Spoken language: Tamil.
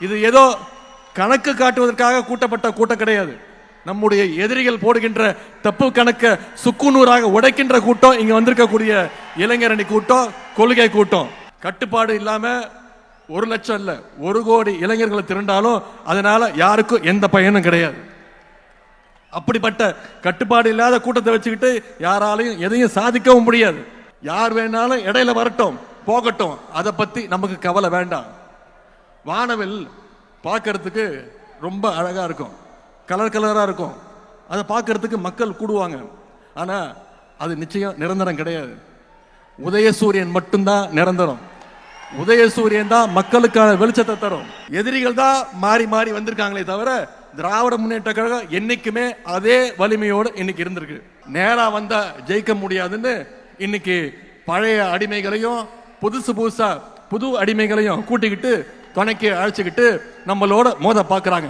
இது ஏதோ கணக்கு காட்டுவதற்காக கூட்டப்பட்ட கூட்டம் கிடையாது. நம்முடைய எதிரிகள் போடுகின்ற தப்பு கணக்க சுக்குநூறாக உடைக்கின்ற கூட்டம் இங்க வந்திருக்கக்கூடிய இளைஞரணி கூட்டம் கொள்கை கூட்டம். கட்டுப்பாடு இல்லாம ஒரு லட்சம் இல்ல ஒரு கோடி இளைஞர்களை திரண்டாலும் அதனால யாருக்கும் எந்த பயனும் கிடையாது. அப்படிப்பட்ட கட்டுப்பாடு இல்லாத கூட்டத்தை வச்சுக்கிட்டு யாராலையும் எதையும் சாதிக்கவும் முடியாது. யார் வேணாலும் இடையில வரட்டும் போகட்டும். அதை பத்தி நமக்கு கவலை வேண்டாம். வானவில் பார்க்கறதுக்கு ரொம்ப அழகாக இருக்கும். கலர் கலராக இருக்கும். அதை பார்க்கறதுக்கு மக்கள் கூடுவாங்க. ஆனால் அது நிச்சயம் நிரந்தரம் கிடையாது. உதயசூரியன் மட்டும்தான் நிரந்தரம். உதயசூரியன் தான் மக்களுக்கான வெளிச்சத்தை தரும். எதிரிகள் தான் மாறி மாறி வந்திருக்காங்களே தவிர திராவிட முன்னேற்ற கழகம் என்னைக்குமே அதே வலிமையோடு இன்னைக்கு இருந்திருக்கு. நேராக வந்தால் ஜெயிக்க முடியாதுன்னு இன்னைக்கு பழைய அடிமைகளையும் புதுசு புதுசாக புது அடிமைகளையும் கூட்டிக்கிட்டு துணைக்கு அழைச்சிக்கிட்டு நம்மளோட மோத பார்க்குறாங்க.